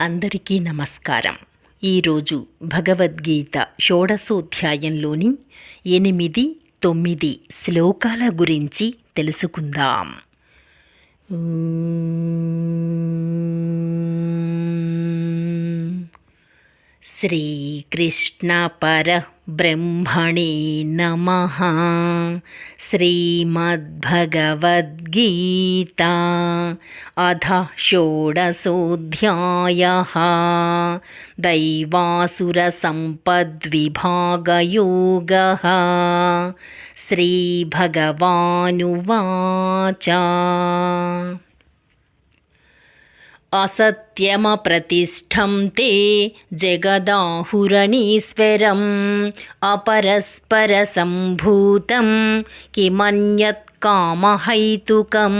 అందరికీ నమస్కారం. ఈరోజు భగవద్గీత షోడశోధ్యాయంలోని ఎనిమిది తొమ్మిది శ్లోకాల గురించి తెలుసుకుందాం. శ్రీకృష్ణ పరబ్రహ్మణే నమ. गीता। अधः षोडशोऽध्यायः। दैवासुरसम्पद्विभागयोगः। श्रीभगवानुवाच। असत्यमप्रतिष्ठं ते जगदाहुरणीश्वरम् अपरस्परसम्भूतं किमन्यत् కామహైతుకం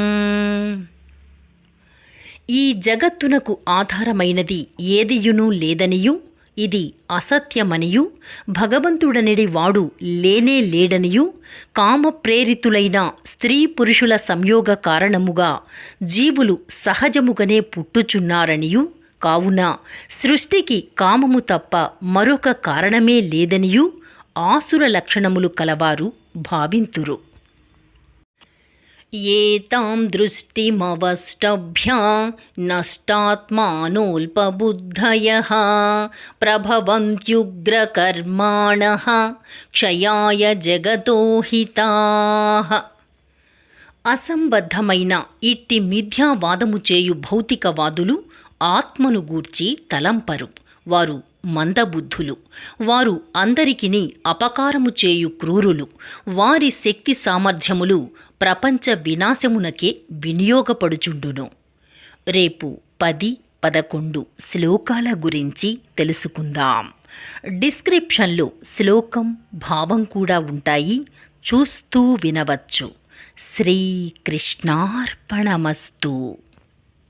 ఈ జగత్తునకు ఆధారమైనది ఏదియును లేదనియు ఇది అసత్యమనియు భగవంతుడనడి వాడు లేనే లేడనియు కామప్రేరితులైన స్త్రీ పురుషుల సంయోగ కారణముగా జీవులు సహజముగానే పుట్టుచున్నారనియు. కావున సృష్టికి కామము తప్ప మరొక కారణమే లేదనియు ఆసుర లక్షణములు కలవారు భావింతురు. ఏతాం దృష్టిమవష్టభ్యా నష్టాత్మానోల్పబుద్ధయ ప్రభవంత్యుగ్రకర్మాణ క్షయాయ జగతో హితా అసంబద్ధమైన ఇట్టి మిథ్యావాదము చేయు భౌతికవాదులు ఆత్మను గూర్చి తలంపరు. వారు మందబుద్ధులు. వారు అందరికిని అపకారము చేయు క్రూరులు. వారి శక్తి సామర్థ్యములు ప్రపంచ వినాశమునకే వినియోగపడుచుండును. రేపు పది పదకొండు శ్లోకాల గురించి తెలుసుకుందాం. డిస్క్రిప్షన్లో శ్లోకం భావం కూడా ఉంటాయి. చూస్తూ వినవచ్చు. శ్రీకృష్ణార్పణమస్తు.